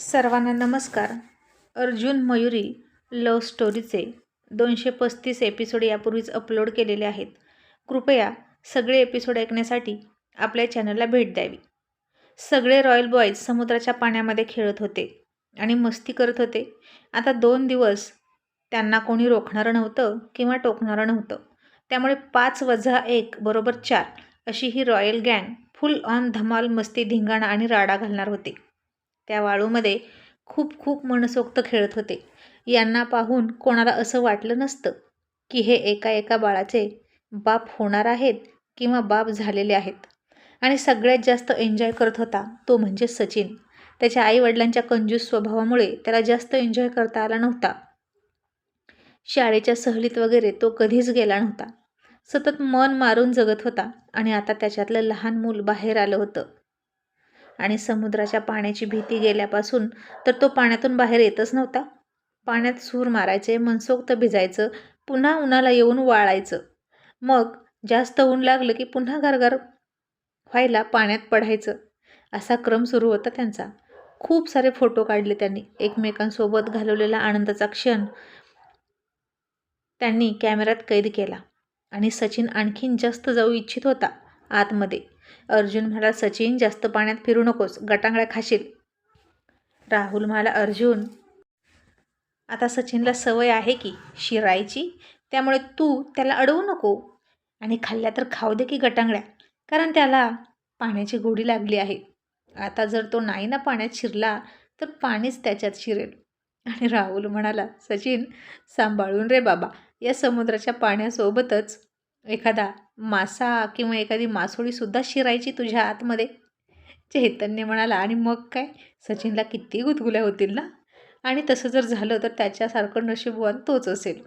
सर्वांना नमस्कार. अर्जुन मयुरी लव्ह स्टोरीचे दोनशे पस्तीस एपिसोड यापूर्वीच अपलोड केलेले आहेत. कृपया सगळे एपिसोड ऐकण्यासाठी आपल्या चॅनलला भेट द्यावी. सगळे रॉयल बॉयज समुद्राच्या पाण्यामध्ये खेळत होते आणि मस्ती करत होते. आता दोन दिवस त्यांना कोणी रोखणारं नव्हतं किंवा टोकणारं नव्हतं. त्यामुळे पाच वजा एक बरोबर चार अशी ही रॉयल गँग फुल ऑन धमाल मस्ती धिंगाणा आणि राडा घालणार होते. त्या वाळूमध्ये खूप खूप मनसोक्त खेळत होते. यांना पाहून कोणाला असं वाटलं नसतं की हे एका एका बाळाचे बाप होणार आहेत किंवा बाप झालेले आहेत. आणि सगळ्यात जास्त एन्जॉय करत होता तो म्हणजे सचिन. त्याच्या आईवडिलांच्या कंजूस स्वभावामुळे त्याला जास्त एन्जॉय करता आला नव्हता. शाळेच्या सहलीत वगैरे तो कधीच गेला नव्हता. सतत मन मारून जगत होता आणि आता त्याच्यातलं लहान मूल बाहेर आलं होतं. आणि समुद्राच्या पाण्याची भीती गेल्यापासून तर तो पाण्यातून बाहेर येतच नव्हता. पाण्यात सूर मारायचे मनसोक्त भिजायचं पुन्हा उन्हाला येऊन वाळायचं. मग जास्त ऊन लागलं की पुन्हा गरगर व्हायला पाण्यात पडायचं. असा क्रम सुरू होता त्यांचा. खूप सारे फोटो काढले त्यांनी. एकमेकांसोबत घालवलेला आनंदाचा क्षण त्यांनी कॅमेऱ्यात कैद केला. आणि सचिन आणखीन जास्त जाऊ इच्छित होता आतमध्ये. अर्जुन म्हणाला सचिन जास्त पाण्यात फिरू नकोस गटांगळ्या खाशील. राहुल म्हणाला अर्जुन आता सचिनला सवय आहे की शिरायची त्यामुळे तू त्याला अडवू नको आणि खाल्ल्या तर खाऊ दे की गटांगळ्या कारण त्याला पाण्याची गोडी लागली आहे. आता जर तो नाही ना पाण्यात शिरला तर पाणीच त्याच्यात शिरेल. आणि राहुल म्हणाला सचिन सांभाळून रे बाबा या समुद्राच्या पाण्यासोबतच एखादा मासा किंवा एखादी मासोळीसुद्धा शिरायची तुझ्या आतमध्ये? चैतन्य म्हणाला आणि मग काय? सचिनला किती गुदगुल्या होतील ना? आणि तसं जर झालं तर त्याच्यासारखं नशीबवान तोच असेल.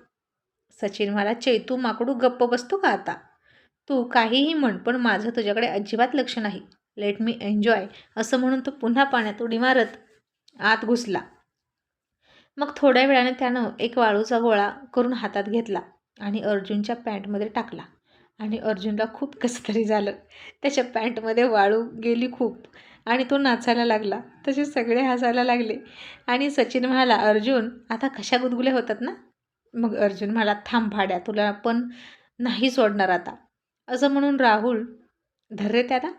सचिन मला चैतू माकडू गप्प बसतो का आता? तू काहीही म्हण पण माझं तुझ्याकडे अजिबात लक्ष नाही. लेट मी एन्जॉय असं म्हणून तो पुन्हा पाण्यात उडी मारत आत घुसला. मग थोड्या वेळाने त्यानं एक वाळूचा गोळा करून हातात घेतला. आणि अर्जुनच्या पॅन्टमध्ये टाकला. आणि अर्जुनला खूप कसं तरी झालं. त्याच्या पॅन्टमध्ये वाळू गेली खूप. आणि तो नाचायला लागला. तसे सगळे हसायला लागले. आणि सचिन म्हणाला अर्जुन आता कशा गुदगुल्या होतात ना? मग अर्जुन म्हणाला थांब भाड्या तुला पण नाही सोडणार आता. असं म्हणून राहुल धर्रे त्याला.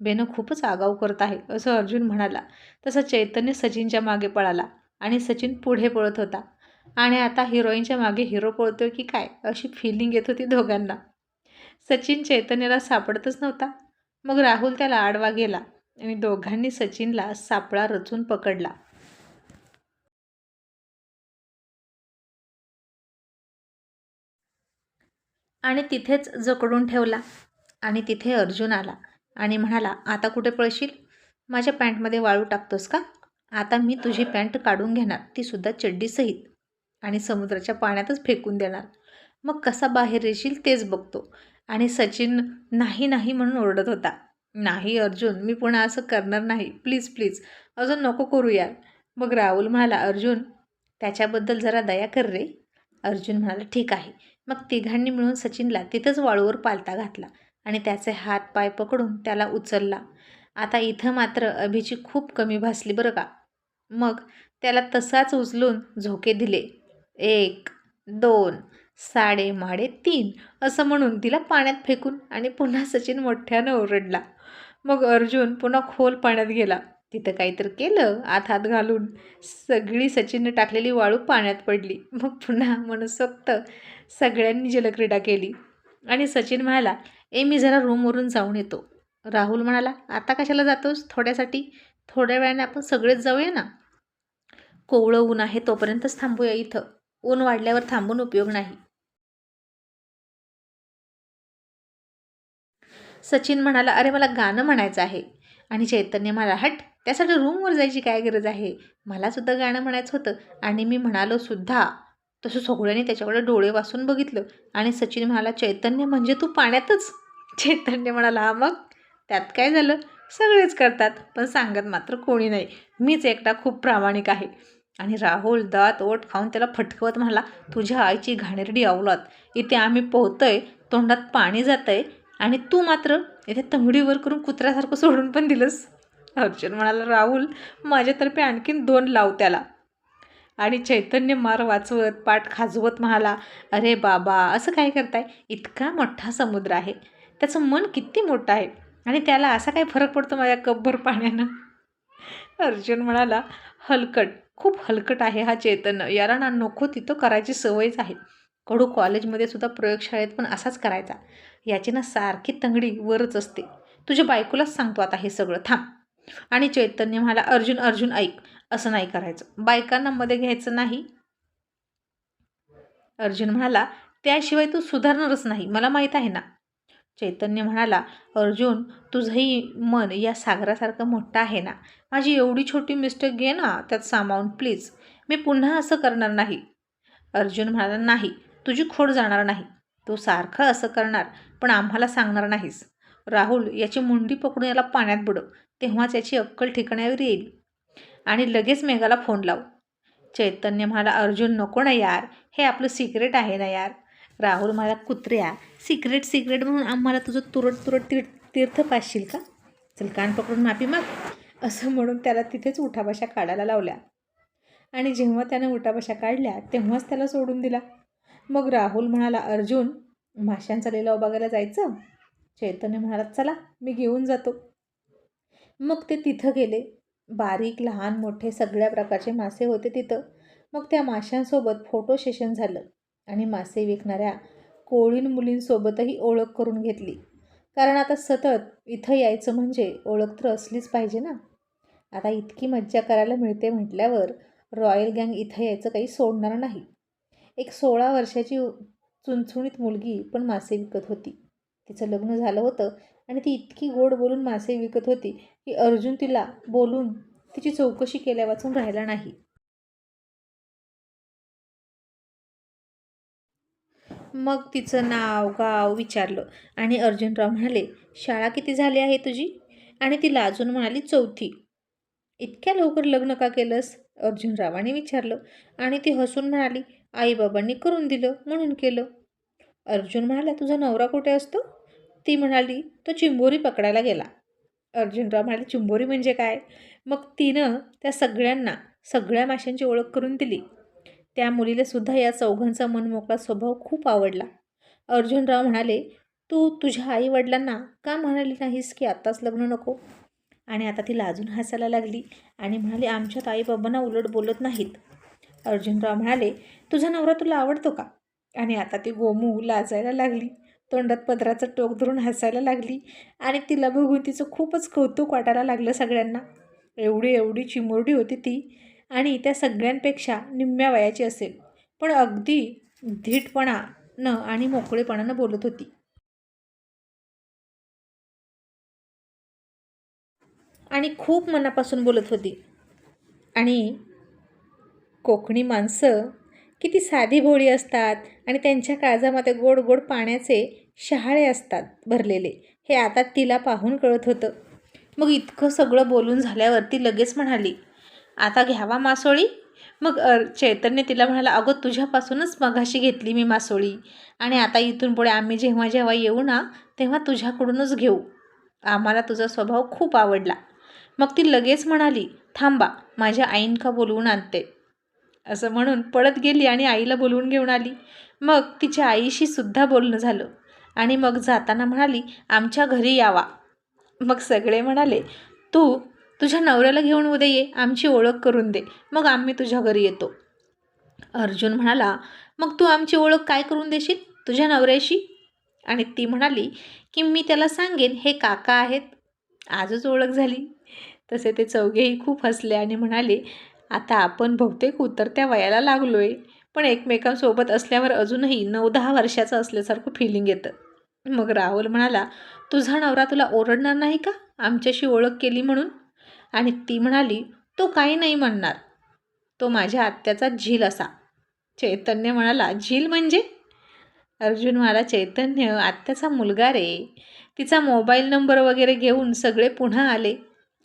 बेनं खूपच आगाऊ करत आहे. असं अर्जुन म्हणाला. तसं चैतन्य सचिनच्या मागे पळाला. आणि सचिन पुढे पळत होता. आणि आता हिरोईनच्या मागे हिरो पळतो की काय अशी फिलिंग येत होती दोघांना. सचिन चैतन्याला सापडतच नव्हता. मग राहुल त्याला आडवा गेला आणि दोघांनी सचिनला सापळा रचून पकडला. आणि तिथेच जकडून ठेवला आणि तिथे अर्जुन आला आणि म्हणाला आता कुठे पळशील? माझ्या पॅन्टमध्ये वाळू टाकतोस का? आता मी तुझी पॅन्ट काढून घेणार तीसुद्धा चड्डीसहित आणि समुद्राच्या पाण्यातच फेकून देणार. मग कसा बाहेर येशील तेच बघतो. आणि सचिन नाही नाही म्हणून ओरडत होता. नाही अर्जुन मी पुन्हा असं करणार नाही. प्लीज प्लीज अजून नको करू यार. मग राहुल म्हणाला अर्जुन त्याच्याबद्दल जरा दया कर रे. अर्जुन म्हणाला ठीक आहे. मग तिघांनी मिळून सचिनला तिथंच वाळूवर पालता घातला आणि त्याचे हात पाय पकडून त्याला उचलला. आता इथं मात्र अभिची खूप कमी भासली बरं का. मग त्याला तसाच उचलून झोके दिले. एक दोन साडे माडे तीन असं म्हणून तिला पाण्यात फेकून आणि पुन्हा सचिन मोठ्यानं ओरडला. मग अर्जुन पुन्हा खोल पाण्यात गेला. तिथं काहीतरी केलं आत हात घालून सगळी सचिननं टाकलेली वाळू पाण्यात पडली. मग पुन्हा मनसोक्त सगळ्यांनी जलक्रीडा केली. आणि सचिन म्हणाला ए मी जरा रूमवरून जाऊन येतो. राहुल म्हणाला आता कशाला जातोस? थोड्यासाठी? थोड्या वेळाने आपण सगळेच जाऊया ना? कोवळं ऊन आहे तोपर्यंतच थांबूया इथं. ऊन वाढल्यावर थांबून उपयोग नाही. सचिन म्हणाला अरे मला गाणं म्हणायचं आहे. आणि चैतन्य म्हणाला हट त्यासाठी रूमवर जायची काय गरज आहे? मलासुद्धा गाणं म्हणायचं होतं आणि मी म्हणालो सुद्धा. तसं सगळ्यांनी त्याच्याकडे डोळे वाचून बघितलं आणि सचिन म्हणाला चैतन्य म्हणजे तू पाण्यातच? चैतन्य म्हणाला हा मग? त्यात काय झालं? सगळेच करतात पण सांगत मात्र कोणी नाही. मीच एकटा खूप प्रामाणिक आहे. आणि राहुल दात ओट खाऊन त्याला फटकवत म्हणाला तुझ्या आईची घाणेरडी अवलात इथे आम्ही पोहतोय तोंडात पाणी जातंय आणि तू मात्र इथे तंगडीवर करून कुत्र्यासारखं सोडून पण दिलंस. अर्जुन म्हणाला राहुल माझ्यातर्फे आणखीन दोन लाव त्याला. आणि चैतन्य मार वाचवत पाठ खाजवत म्हणाला अरे बाबा असं काय करताय? इतका मोठा समुद्र आहे. त्याचं मन किती मोठं आहे आणि त्याला असा काय फरक पडतो माझ्या कपभर पाण्यानं? अर्जुन म्हणाला हलकट. खूप हलकट आहे हा चैतन्य याला ना नको तिथं करायची सवयच आहे. कडू कॉलेजमध्ये सुद्धा प्रयोगशाळेत पण असाच करायचा. याची ना सारखी तंगडी वरच असते. तुझ्या बायकोलाच सांगतो आता हे सगळं. थांब. आणि चैतन्य म्हणाला अर्जुन अर्जुन ऐक. असं नाही करायचं. बायकांना मध्ये घ्यायचं नाही. अर्जुन म्हणाला त्याशिवाय तू सुधारणारच नाही. मला माहीत आहे ना. चैतन्य म्हणाला अर्जुन तुझंही मन या सागरासारखं मोठं आहे ना? माझी एवढी छोटी मिस्टेक घे ना त्यात सामावून प्लीज. मी पुन्हा असं करणार नाही. अर्जुन म्हणाला नाही तुझी खोड जाणार नाही. तू सारखं असं करणार पण आम्हाला सांगणार नाहीस. राहुल याची मुंडी पकडून याला पाण्यात बुडव. तेव्हाच याची अक्कल ठिकाण्यावर येईल. आणि लगेच मेघाला फोन लाव. चैतन्य म्हणाला अर्जुन नको ना यार. हे आपलं सिक्रेट आहे ना यार. राहुल मला कुत्र्या. सिक्रेट सिक्रेट म्हणून आम्हाला तुझं तुरट तुरट तीर्थ तीर्थ पाशील का? चल कान पकडून माफी माग. असं म्हणून त्याला तिथेच उठाबशा काढायला लावल्या. आणि जेव्हा त्यानं उठाबशा काढल्या तेव्हाच त्याला सोडून दिला. मग राहुल म्हणाला अर्जुन माशांचा लिलाव बघायला जायचं? चैतन्य म्हणाला चला मी घेऊन जातो. मग ते तिथं गेले. बारीक लहान मोठे सगळ्या प्रकारचे मासे होते तिथं. मग त्या माशांसोबत फोटो सेशन झालं. आणि मासे विकणाऱ्या कोळीण मुलींसोबतही ओळख करून घेतली. कारण आता सतत इथं यायचं म्हणजे ओळख तर असलीच पाहिजे ना? आता इतकी मज्जा करायला मिळते म्हटल्यावर रॉयल गँग इथं यायचं काही सोडणार नाही. एक सोळा वर्षाची चुणचुणीत मुलगी पण मासे विकत होती. तिचं लग्न झालं होतं आणि ती इतकी गोड बोलून मासे विकत होती की अर्जुन तिला बोलून तिची चौकशी केल्यावाचून राहिला नाही. मग तिचं नाव गाव विचारलं आणि अर्जुनराव म्हणाले शाळा किती झाली आहे तुझी? आणि ती लाजून म्हणाली चौथी. इतक्या लवकर लग्न का केलंस? अर्जुनरावाने विचारलं आणि ती हसून म्हणाली आईबाबांनी करून दिलं म्हणून केलं. अर्जुन म्हणाला तुझा नवरा कुठे असतो? ती म्हणाली तो चिंबोरी पकडायला गेला. अर्जुनराव म्हणाले चिंबोरी म्हणजे काय? मग तिनं त्या सगळ्यांना सगळ्या माशांची ओळख करून दिली. त्या मुलीला सुद्धा या चौघांचा मनमोकळा स्वभाव खूप आवडला. अर्जुनराव म्हणाले तू तुझ्या आईवडिलांना का म्हणाली नाहीस की आत्ताच लग्न नको? आणि आता ती लाजून हसायला लागली आणि म्हणाली आमच्यात आईबाबांना उलट बोलत नाहीत. अर्जुनराव म्हणाले तुझा नवरा तुला आवडतो का? आणि आता ती गोमू लाजायला लागली तोंडात पदराचं टोक धरून हसायला लागली आणि तिला बघून तिचं खूपच कौतुक वाटायला लागलं सगळ्यांना. एवढी एवढी चिमुरडी होती ती आणि त्या सगळ्यांपेक्षा निम्म्या वयाची असेल. पण अगदी धीटपणानं आणि मोकळेपणानं बोलत होती. आणि खूप मनापासून बोलत होती. आणि कोकणी माणसं किती साधी भोळी असतात आणि त्यांच्या काळजामध्ये गोड गोड पाण्याचे शहाळे असतात भरलेले. हे आता तिला पाहून कळत होतं. मग इतकं सगळं बोलून झाल्यावरती लगेच म्हणाली आता घ्यावा मासोळी? मग चैतन्य तिला म्हणाला अगं तुझ्यापासूनच मघाशी घेतली मी मासोळी. आणि आता इथून पुढे आम्ही जेव्हा जेव्हा येऊ ना तेव्हा तुझ्याकडूनच घेऊ. आम्हाला तुझा स्वभाव खूप आवडला. मग ती लगेच म्हणाली थांबा माझ्या आईन का बोलवून आणते. असं म्हणून पळत गेली आणि आईला बोलवून घेऊन आली. मग तिच्या आईशी सुद्धा बोलणं झालं. आणि मग जाताना म्हणाली आमच्या घरी यावा. मग सगळे म्हणाले तू तुझ्या नवऱ्याला घेऊन उद्या ये आमची ओळख करून दे. मग आम्ही तुझ्या घरी येतो. अर्जुन म्हणाला मग तू आमची ओळख काय करून देशील? तुझ्या नवऱ्याशी? आणि ती म्हणाली की मी त्याला सांगेन हे काका आहेत. आजच ओळख झाली. तसे ते चौघेही खूप हसले आणि म्हणाले आता आपण बहुतेक उतरत्या वयाला लागलो आहे पण एकमेकांसोबत असल्यावर अजूनही नऊ दहा वर्षाचं असल्यासारखं फिलिंग येतं. मग राहुल म्हणाला तुझा नवरा तुला ओरडणार नाही का? आमच्याशी ओळख केली म्हणून? आणि ती म्हणाली तो काही नाही म्हणणार. तो माझ्या आत्याचा झील असा. चैतन्य म्हणाला झील म्हणजे? अर्जुन मला चैतन्य आत्याचा मुलगा रे. तिचा मोबाईल नंबर वगैरे घेऊन सगळे पुन्हा आले.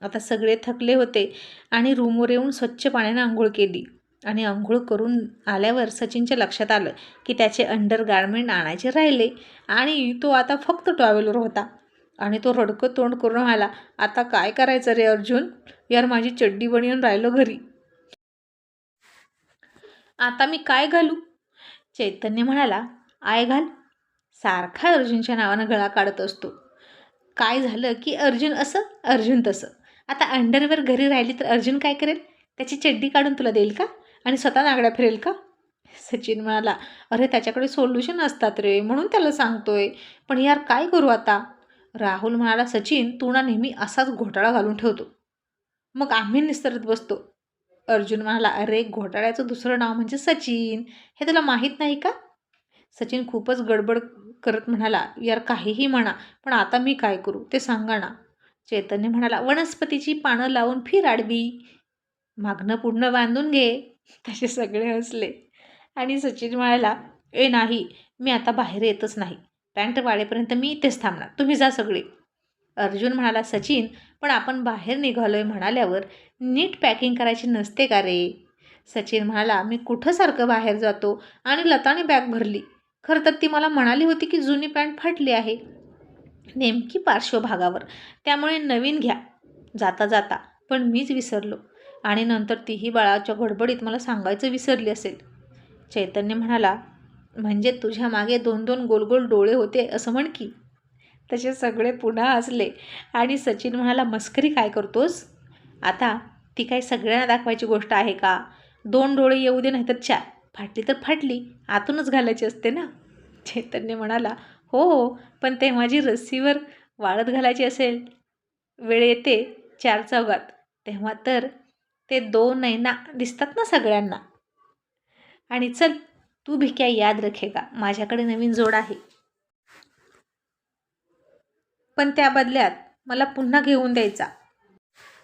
आता सगळे थकले होते आणि रूमवर येऊन स्वच्छ पाण्याने आंघोळ केली. आणि आंघोळ करून आल्यावर सचिनच्या लक्षात आलं की त्याचे अंडर गार्मेंट आणायचे राहिले आणि तो आता फक्त टॉवेलवर होता. आणि तो रडकं तोंड करून आला आता काय करायचं रे अर्जुन? यार माझी चड्डी बनवून राहिलो घरी. आता मी काय घालू? चैतन्य म्हणाला आय घाल. सारखा अर्जुनच्या नावानं गळा काढत असतो. काय झालं की अर्जुन असं अर्जुन तसं? आता अंडरवेअर घरी राहिली तर अर्जुन काय करेल? त्याची चड्डी काढून तुला देईल का? आणि स्वतः नागड्या फिरेल का? सचिन म्हणाला अरे त्याच्याकडे सोल्युशन असतात रे म्हणून त्याला सांगतोय. पण यार काय करू आता? राहुल म्हणाला सचिन तू ना नेहमी असाच घोटाळा घालून ठेवतो. मग आम्ही निस्तरत बसतो. अर्जुन म्हणाला अरे घोटाळ्याचं दुसरं नाव म्हणजे सचिन. हे तुला माहीत नाही का? सचिन खूपच गडबड करत म्हणाला यार काहीही म्हणा पण आता मी काय करू ते सांगा ना. चैतन्य म्हणाला वनस्पतीची पानं लावून फिर आडवी. मागणं पुढणं बांधून घे. तसे सगळे हसले. आणि सचिन म्हणाला ए नाही मी आता बाहेर येतच नाही. पॅन्ट वाळेपर्यंत मी इथेच थांबणार. तुम्ही जा सगळे. अर्जुन म्हणाला सचिन पण आपण बाहेर निघालोय म्हणाल्यावर नीट पॅकिंग करायची नसते का रे? सचिन म्हणाला मी कुठं सारखं बाहेर जातो आणि लताने बॅग भरली. खरं तर ती मला म्हणाली होती की जुनी पॅन्ट फाटली आहे. नेमकी पार्श्वभागावर. त्यामुळे नवीन घ्या. जाता जाता. पण मीच विसरलो. आणि नंतर तीही बाळाच्या गडबडीत मला सांगायचं विसरली असेल. चैतन्य म्हणाला म्हणजे तुझ्या मागे दोन दोन गोल गोल डोळे होते असं म्हण की. तसे सगळे पुन्हा हसले. आणि सचिन म्हणाला मस्करी काय करतोस? आता ती काही सगळ्यांना दाखवायची गोष्ट आहे का? दोन डोळे येऊ दे नाही तर चार. फाटली तर फाटली. आतूनच घालायची असते ना? चैतन्य म्हणाला हो हो पण ते माझी रस्सीवर वाळत घालायची असेल. वेळ येते चार चौघात. तेव्हा तर ते दोन नैना दिसतात ना सगळ्यांना? आणि चल तू भी क्या याद रखेगा. माझ्याकडे नवीन जोड आहे. पण त्या बदल्यात मला पुन्हा घेऊन द्यायचा.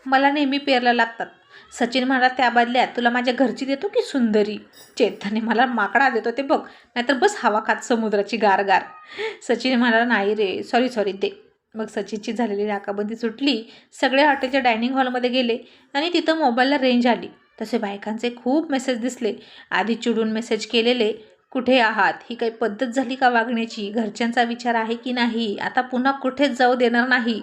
मला नेहमी पेरला लागतात. सचिन म्हणाला त्या बदल्यात तुला माझ्या घरची देतो की सुंदरी? चेतनने मला माकडा देतो ते बघ नाहीतर बस हवा खात समुद्राची गार गार सचिन म्हणाला नाही रे सॉरी सॉरी दे. मग सचिनची झालेली नाकाबंदी सुटली. सगळे हॉटेलच्या डायनिंग हॉलमध्ये गेले आणि तिथं मोबाईलला रेंज आली. तसे बायकांचे खूप मेसेज दिसले. आधी चिडून मेसेज केलेले कुठे आहात? ही काही पद्धत झाली का वागण्याची? घरच्यांचा विचार आहे की नाही? आता पुन्हा कुठेच जाऊ देणार नाही.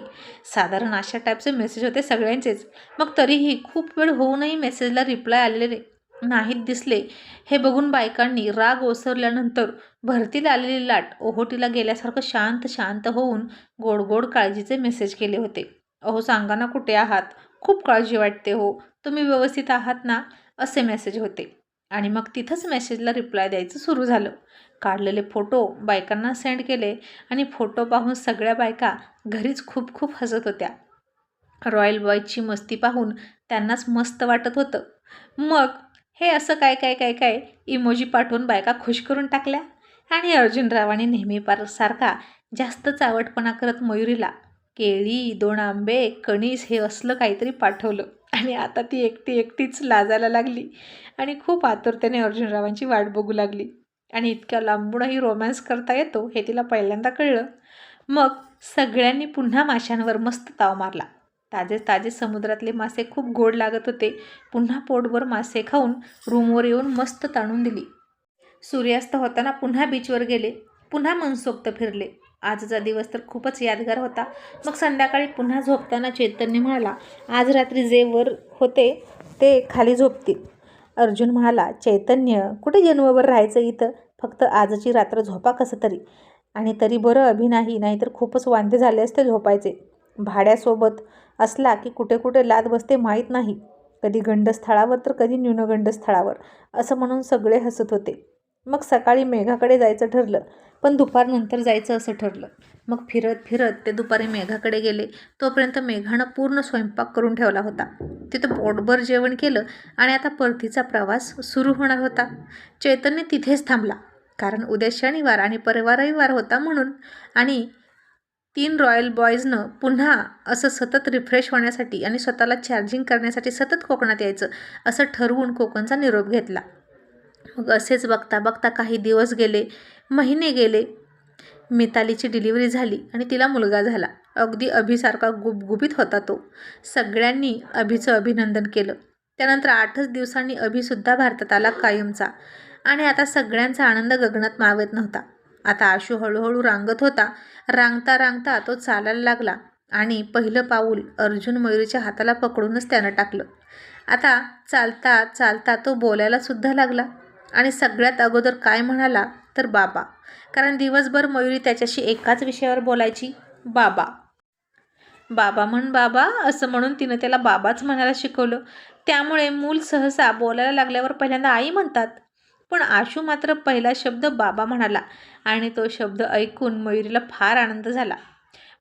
साधारण अशा टाईपचे मेसेज होते सगळ्यांचेच. मग तरीही खूप वेळ होऊनही मेसेजला रिप्लाय आलेले नाहीत दिसले. हे बघून बायकांनी राग ओसरल्यानंतर भरतीला आलेली लाट ओहोटीला गेल्यासारखं शांत शांत होऊन गोड गोड काळजीचे मेसेज केले होते. अहो सांगा ना कुठे आहात? खूप काळजी वाटते हो. तुम्ही व्यवस्थित आहात ना? असे मेसेज होते. आणि मग तिथंच मेसेजला रिप्लाय द्यायचं सुरू झालं. काढलेले फोटो बायकांना सेंड केले आणि फोटो पाहून सगळ्या बायका घरीच खूप खूप हसत होत्या. रॉयल बॉयची मस्ती पाहून त्यांनाच मस्त वाटत होतं. मग हे असं काय काय काय काय इमोजी पाठवून बायका खुश करून टाकल्या? आणि अर्जुनरावाने नेहमी सारखा जास्त चावटपणा करत मयुरीला केळी दोन आंबे कणीस हे असलं काहीतरी पाठवलं. आणि आता ती एकटी एकटीच लाजायला लागली आणि खूप आतुरतेने अर्जुनरावांची वाट बघू लागली. आणि इतक्या लांबूनही रोमॅन्स करता येतो हे तिला पहिल्यांदा कळलं. मग सगळ्यांनी पुन्हा माशांवर मस्त ताव मारला. ताजे ताजे समुद्रातले मासे खूप गोड लागत होते. पुन्हा पोटभर मासे खाऊन रूमवर येऊन मस्त ताणून दिली. सूर्यास्त होताना पुन्हा बीचवर गेले. पुन्हा मनसोक्त फिरले. आजचा दिवस तर खूपच यादगार होता. मग संध्याकाळी पुन्हा झोपताना चैतन्य म्हणाला आज रात्री जे वर होते ते खाली झोपतील. अर्जुन म्हणाला चैतन्य कुठे जन्मभर राहायचं इथं? फक्त आजची रात्र झोपा कसं तरी. आणि तरी बरं अभि नाहीतर खूपच वांदे झाले असते झोपायचे. भाड्यासोबत असला की कुठे कुठे लाद बसते माहीत नाही. कधी गंडस्थळावर तर कधी न्यूनगंडस्थळावर असं म्हणून सगळे हसत होते. मग सकाळी मेघाकडे जायचं ठरलं पण दुपारनंतर जायचं असं ठरलं. मग फिरत फिरत ते दुपारी मेघाकडे गेले. तोपर्यंत मेघानं पूर्ण स्वयंपाक करून ठेवला होता. तिथं पोटभर जेवण केलं आणि आता परतीचा प्रवास सुरू होणार होता. चैतन्य तिथेच थांबला कारण उद्या शनिवार आणि परवा रविवार होता म्हणून. आणि तीन रॉयल बॉयजनं पुन्हा असं सतत रिफ्रेश होण्यासाठी आणि स्वतःला चार्जिंग करण्यासाठी सतत कोकणात यायचं असं ठरवून कोकणचा निरोप घेतला. मग असेच बघता बघता काही दिवस गेले महिने गेले. मितालीची डिलिव्हरी झाली आणि तिला मुलगा झाला. अगदी अभिसारखा गुबगुबीत होता तो. सगळ्यांनी अभिचं अभिनंदन केलं. त्यानंतर आठच दिवसांनी अभिसुद्धा भारतात आला कायमचा आणि आता सगळ्यांचा आनंद गगनात मावत नव्हता. आता आशू हळूहळू रांगत होता. रांगता रांगता तो चालायला लागला आणि पहिलं पाऊल अर्जुन मयुरीच्या हाताला पकडूनच त्यानं टाकलं. आता चालता चालता तो बोलायला सुद्धा लागला. आणि सगळ्यात अगोदर काय म्हणाला तर बाबा. कारण दिवसभर मयुरी त्याच्याशी एकाच विषयावर बोलायची बाबा. बाबा म्हण बाबा असं म्हणून तिनं त्याला बाबाच म्हणायला शिकवलं. त्यामुळे मूल सहसा बोलायला लागल्यावर पहिल्यांदा आई म्हणतात. पण आशू मात्र पहिला शब्द बाबा म्हणाला आणि तो शब्द ऐकून मयुरीला फार आनंद झाला.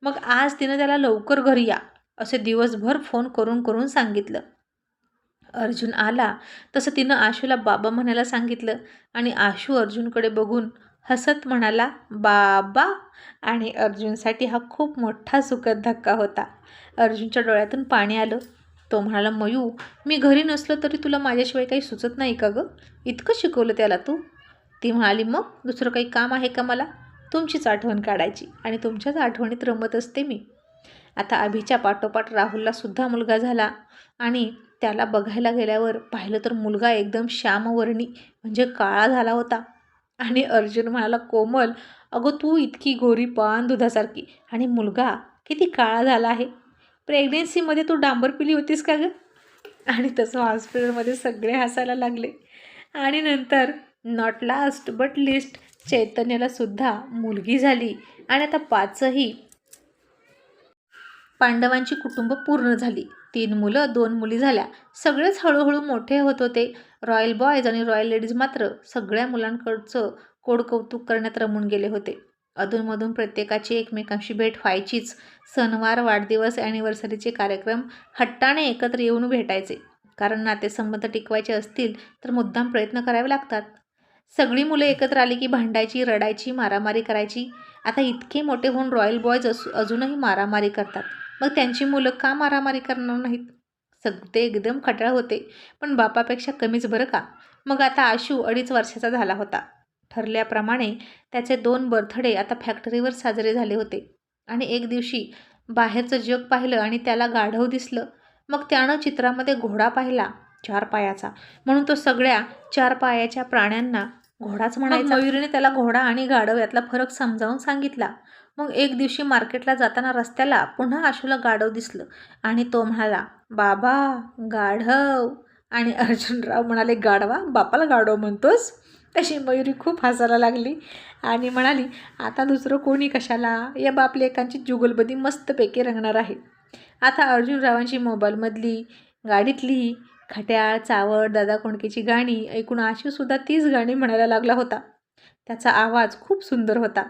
मग आज तिनं त्याला लवकर घरी या असे दिवसभर फोन करून करून सांगितलं. अर्जुन आला. तसं तिनं आशूला बाबा म्हणायला सांगितलं आणि आशू अर्जुनकडे बघून हसत म्हणाला बाबा! आणि अर्जुनसाठी हा खूप मोठा सुखद धक्का होता. अर्जुनच्या डोळ्यातून पाणी आलं. तो म्हणाला मयू मी घरी नसलो तरी तुला माझ्याशिवाय काही सुचत नाही का गं? इतकं शिकवलं त्याला तू. ती म्हणाली मग दुसरं काही काम आहे का मला? तुमचीच आठवण काढायची आणि तुमच्याच आठवणीत रमत असते मी. आता अभिच्या पाठोपाठ राहुललासुद्धा मुलगा झाला आणि त्याला बघायला गेल्यावर पाहिलं तर मुलगा एकदम श्यामवर्णी म्हणजे काळा झाला होता. आणि अर्जुन म्हणाला कोमल अगं तू इतकी गोरी पान दुधासारखी. आणि मुलगा किती काळा झाला आहे. प्रेग्नेन्सीमध्ये तू डांबर पिली होतीस का गं? आणि तसं हॉस्पिटलमध्ये सगळे हसायला लागले. आणि नंतर नॉट लास्ट बट लिस्ट चैतन्याला सुद्धा मुलगी झाली. आणि आता पाचही पांडवांची कुटुंब पूर्ण झाली. तीन मुलं दोन मुली झाल्या. सगळेच हळूहळू मोठे होत होते. रॉयल बॉयज आणि रॉयल लेडीज मात्र सगळ्या मुलांकडचं कोडकौतुक करण्यात रमून गेले होते. अधूनमधून प्रत्येकाची एकमेकांशी भेट व्हायचीच. सणवार वाढदिवस ॲनिव्हर्सरीचे कार्यक्रम हट्टाने एकत्र येऊन भेटायचे. कारण नातेसंबंध टिकवायचे असतील तर मुद्दाम प्रयत्न करावे लागतात. सगळी मुलं एकत्र आली की भांडायची रडायची मारामारी करायची. आता इतके मोठे होऊन रॉयल बॉयज असू अजूनही मारामारी करतात. मग त्यांची मुलं का मारामारी करणार नाहीत? सगळे एकदम खटाळ होते. पण बापापेक्षा कमीच बरं का? मग आता आशू अडीच वर्षाचा झाला होता. ठरल्याप्रमाणे त्याचे दोन बर्थडे आता फॅक्टरीवर साजरे झाले होते. आणि एक दिवशी बाहेरचं जग पाहिलं आणि त्याला गाढव दिसलं. मग त्यानं चित्रामध्ये घोडा पाहिला चार पायाचा. म्हणून तो सगळ्या चार पायाच्या प्राण्यांना घोडाच म्हणायचा. मयुरीने त्याला घोडा आणि गाढव यातला फरक समजावून सांगितला. मग एक दिवशी मार्केटला जाताना रस्त्याला पुन्हा आशूला गाढव दिसलं आणि तो म्हणाला बाबा गाढव. आणि अर्जुनराव म्हणाले गाढवा बापाला गाढव म्हणतोस? तशी मयुरी खूप हसायला लागली आणि म्हणाली आता दुसरं कोणी कशाला? या बाप लेकांची जुगलबंदी मस्तपैकी रंगणार आहे. आता अर्जुनरावांची मोबाईलमधली गाडीतली खट्याळ चावड दादा कोंडकेची गाणी ऐकून आशूसुद्धा तीच गाणी म्हणायला लागला होता. त्याचा आवाज खूप सुंदर होता.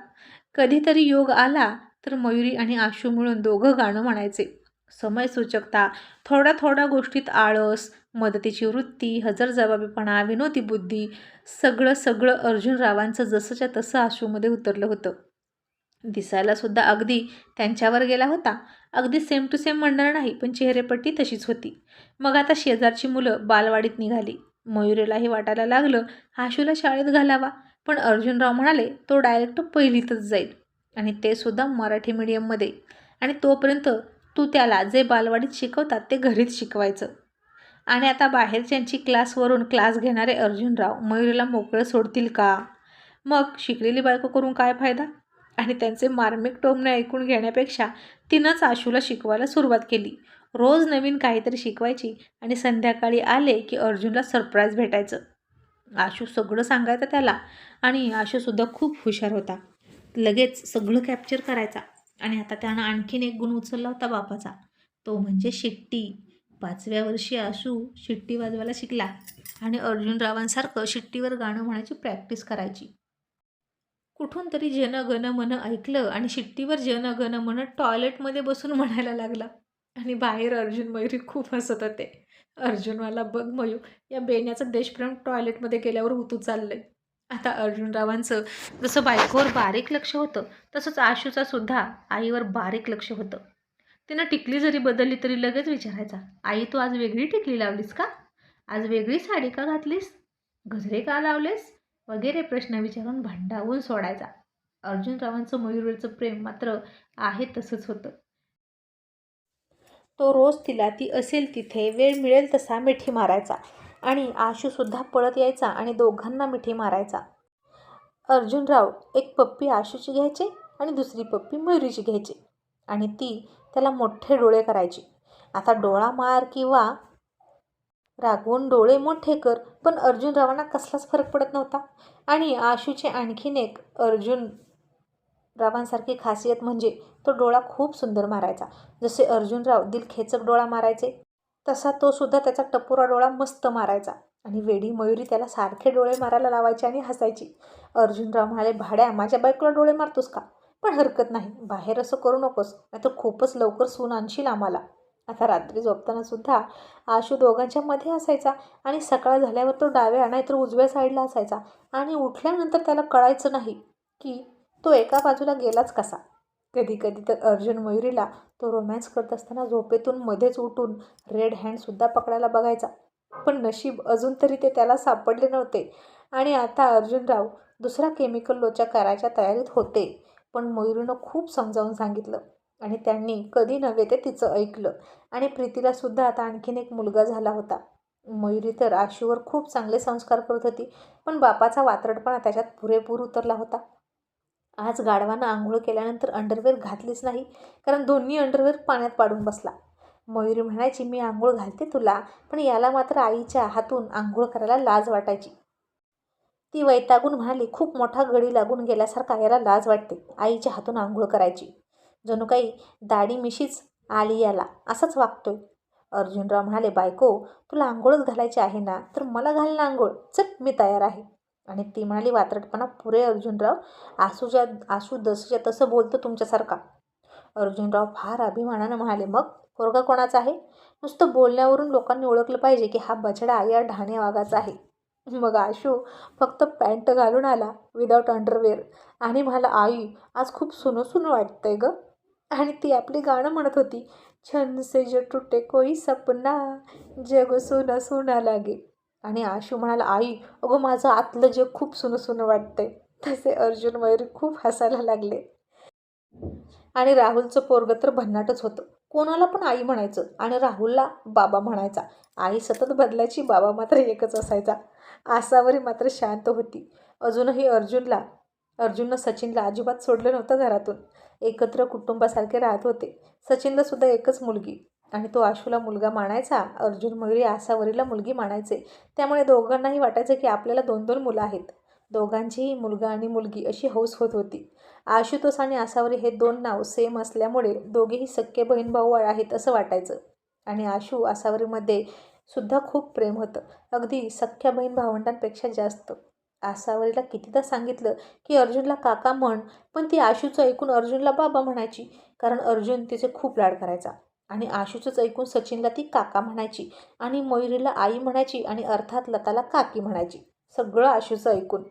कधीतरी योग आला तर मयुरी आणि आशू मिळून दोघं गाणं म्हणायचे. समयसूचकता थोड्या थोड्या गोष्टीत आळस मदतीची वृत्ती हजरजबाबीपणा विनोदी बुद्धी सगळं सगळं अर्जुनरावांचं जसंच्या तसं आशूमध्ये उतरलं होतं. दिसायलासुद्धा अगदी त्यांच्यावर गेला होता. अगदी सेम टू सेम म्हणणार नाही पण चेहरेपट्टी तशीच होती. मग आता शेजारची मुलं बालवाडीत निघाली. मयुरीलाही वाटायला लागलं आशूला शाळेत घालावा. पण अर्जुनराव म्हणाले तो डायरेक्ट पहिलीतच जाईल. आणि ते सुद्धा मराठी मीडियममध्ये आणि तोपर्यंत तू त्याला जे बालवाडीत शिकवतात ते घरीच शिकवायचं. आणि आता बाहेरच्यांची क्लासवरून क्लास घेणारे अर्जुनराव मयुरीला मोकळं सोडतील का? मग शिकलेली बायको करून काय फायदा? आणि त्यांचे मार्मिक टोमणे ऐकून घेण्यापेक्षा तिनंच आशूला शिकवायला सुरुवात केली. रोज नवीन काहीतरी शिकवायची आणि संध्याकाळी आले की अर्जुनला सरप्राईज भेटायचं. आशू सगळं सांगायचं त्याला आणि आशूसुद्धा खूप हुशार होता. लगेच सगळं कॅप्चर करायचा आणि आता त्यानं आणखीन एक गुण उचलला होता बापाचा. तो म्हणजे शिट्टी. पाचव्या वर्षी आशू शिट्टी वाजवायला शिकला आणि अर्जुनरावांसारखं शिट्टीवर गाणं म्हणायची प्रॅक्टिस करायची. कुठून तरी जन गण मन ऐकलं आणि शिट्टीवर जन गण मन टॉयलेटमध्ये बसून म्हणायला लागला. आणि बाहेर अर्जुन मयुरी खूप हसत होते. अर्जुनवाला बघ मयू या बेण्याचं देशप्रेम टॉयलेटमध्ये गेल्यावर उतू चाललंय. आता अर्जुनरावांचं जसं बायकोवर बारीक लक्ष होतं तसंच आशूचा सुद्धा आईवर बारीक लक्ष होतं. तिनं टिकली जरी बदलली तरी लगेच विचारायचा आई तू आज वेगळी टिकली लावलीस का? आज वेगळी साडी का घातलीस? गजरे का लावलेस? वगैरे प्रश्न विचारून भांडावून सोडायचा. अर्जुनरावांचं मयूरवरचं प्रेम मात्र आहे तसंच होतं. तो रोज तिला ती असेल तिथे वेळ मिळेल तसा मिठी मारायचा आणि आशूसुद्धा पळत यायचा आणि दोघांना मिठी मारायचा. अर्जुनराव एक पप्पी आशूची घ्यायचे आणि दुसरी पप्पी मयुरीची घ्यायची आणि ती त्याला मोठे डोळे करायची. आता डोळा मार किंवा रागवून डोळे मोठे कर पण अर्जुनरावांना कसलाच फरक पडत नव्हता. आणि आशूचे आणखीन एक अर्जुन रावांसारखी खासियत म्हणजे तो डोळा खूप सुंदर मारायचा. जसे अर्जुनराव दिलखेचक डोळा मारायचे तसा तो सुद्धा त्याचा टपोरा डोळा मस्त मारायचा. आणि वेडी मयुरी त्याला सारखे डोळे मारायला लावायची आणि हसायची. अर्जुनराव म्हणाले भाड्या माझ्या बायकोला डोळे मारतोस का? पण हरकत नाही. बाहेर असं करू नकोस नाही तर खूपच लवकर सून आणशील आम्हाला. आता रात्री झोपताना सुद्धा आशू दोघांच्या मध्ये असायचा आणि सकाळ झाल्यावर तो डाव्या नाहीतर उजव्या साईडला असायचा आणि उठल्यानंतर त्याला कळायचं नाही की तो एका बाजूला गेलाच कसा. कधी कधी तर अर्जुन मयुरीला तो रोमॅन्स करत असताना झोपेतून मध्येच उठून रेड हँडसुद्धा पकडायला बघायचा. पण नशीब अजून तरी ते त्याला सापडले नव्हते आणि आता अर्जुनराव दुसरा केमिकल लोचा करायच्या तयारीत होते. पण मयुरीनं खूप समजावून सांगितलं. आणि त्यांनी कधी नव्हे ते तिचं ऐकलं. आणि प्रीतीला सुद्धा आता आणखीन एक मुलगा झाला होता. मयुरी तर आशूवर खूप चांगले संस्कार करत होती पण बापाचा वातरडपणा त्याच्यात पुरेपूर उतरला होता. आज गाढवानं आंघोळ केल्यानंतर अंडरवेअर घातलीच नाही कारण दोन्ही अंडरवेअर पाण्यात पाडून बसला. मयुरी म्हणायची मी आंघोळ घालते तुला पण याला मात्र आईच्या हातून आंघोळ करायला लाज वाटायची. ती वैतागून म्हणाली खूप मोठा गडी लागून गेल्यासारखा याला लाज वाटते आईच्या हातून आंघोळ करायची. जणू काही दाढी मिशीच आली याला असंच वागतोय. अर्जुनराव म्हणाले बायको तुला आंघोळच घालायची आहे ना तर मला घाल ना आंघोळ. चट मी तयार आहे. आणि ती म्हणाली वात्रटपणा पुरे अर्जुनराव. आसूच्या आसू दसूच्या तसं बोलतो तुमच्यासारखा. अर्जुनराव फार अभिमानानं म्हणाले मग पोरगा कोणाचा आहे? नुसतं बोलण्यावरून लोकांनी ओळखलं पाहिजे की हा बछडा या ढाणे वाघाचा आहे. मग आशू फक्त पॅन्ट घालून आला विदाऊट अंडरवेअर. आणि मला आई आज खूप सुनं सुनं वाटतंय गं. आणि ती आपली गाणं म्हणत होती छन से जो टुटे कोई सपना जग सोनं सोना लागे. आणि आशू म्हणाला आई अगं माझं आतलं जग खूप सुनं सुनं वाटतंय. तसे अर्जुन मयूर खूप हसायला लागले. आणि राहुलचं पोरग तर भन्नाटच होतं. कोणाला पण आई म्हणायचं आणि राहुलला बाबा म्हणायचा. आई सतत बदलायची बाबा मात्र एकच असायचा. आसावरी मात्र शांत होती. अजूनही अर्जुनला अर्जुननं सचिनला अजिबात सोडलं नव्हतं घरातून. एकत्र कुटुंबासारखे राहत होते. सचिनला सुद्धा एकच मुलगी आणि तो आशूला मुलगा मानायचा. अर्जुन मयुरी आसावरीला मुलगी मानायचे. त्यामुळे दोघांनाही वाटायचं की आपल्याला दोन दोन मुलं आहेत. दोघांचीही मुलगा आणि मुलगी अशी हौस होत होती. आशुतोष आणि आसावरी हे दोन नाव सेम असल्यामुळे दोघेही सख्खे बहीण भाऊ आहेत असं वाटायचं. आणि आशू आसावरीमध्ये सुद्धा खूप प्रेम होतं. अगदी सख्ख्या बहीण भावंडांपेक्षा जास्त. आसावरीला कितीदा सांगितलं की अर्जुनला काका म्हण पण ती आशूचं ऐकून अर्जुनला बाबा म्हणायची कारण अर्जुन तिचे खूप लाड करायचा. आणि आशूचंच ऐकून सचिनला ती काका म्हणायची आणि मयुरीला आई म्हणायची आणि अर्थात लताला काकी म्हणायची. सगळं आशूचं ऐकून.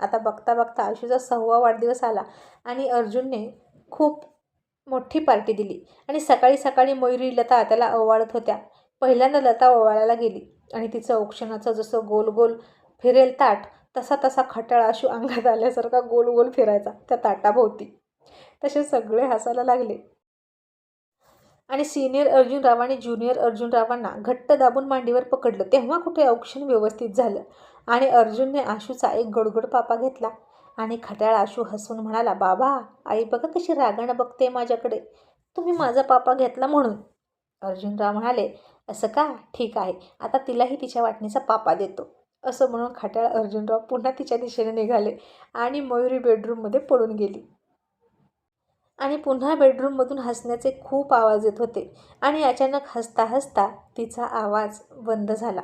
आता बघता बघता आशूचा सहावा वाढदिवस आला आणि अर्जुनने खूप मोठी पार्टी दिली. आणि सकाळी सकाळी मयुरी लता त्याला ओवाळत होत्या. पहिल्यांदा लता ओवाळायला गेली आणि तिचं औक्षणाचं जसं गोल गोल फिरेल ताट तसा तसा खटाळ आशू अंगात आल्यासारखा गोल गोल फिरायचा त्या ताटाभोवती. तसे सगळे हसायला लागले. आणि सिनियर अर्जुनराव आणि ज्युनियर अर्जुनरावांना घट्ट दाबून मांडीवर पकडलं. तेव्हा कुठे औक्षण व्यवस्थित झालं. आणि अर्जुनने आशूचा एक गडगड पापा घेतला. आणि खटाळ आशू हसून म्हणाला बाबा आई बघा कशी रागानं बघते माझ्याकडे. तुम्ही माझा पापा घेतला म्हणून. अर्जुनराव म्हणाले असं का? ठीक आहे. आता तिलाही तिच्या वाटणीचा पापा देतो. असं म्हणून खट्याळ अर्जुनराव पुन्हा तिच्या दिशेने निघाले आणि मयुरी बेडरूममध्ये पडून गेली. आणि पुन्हा बेडरूममधून हसण्याचे खूप आवाज येत होते आणि अचानक हसता हसता तिचा आवाज बंद झाला.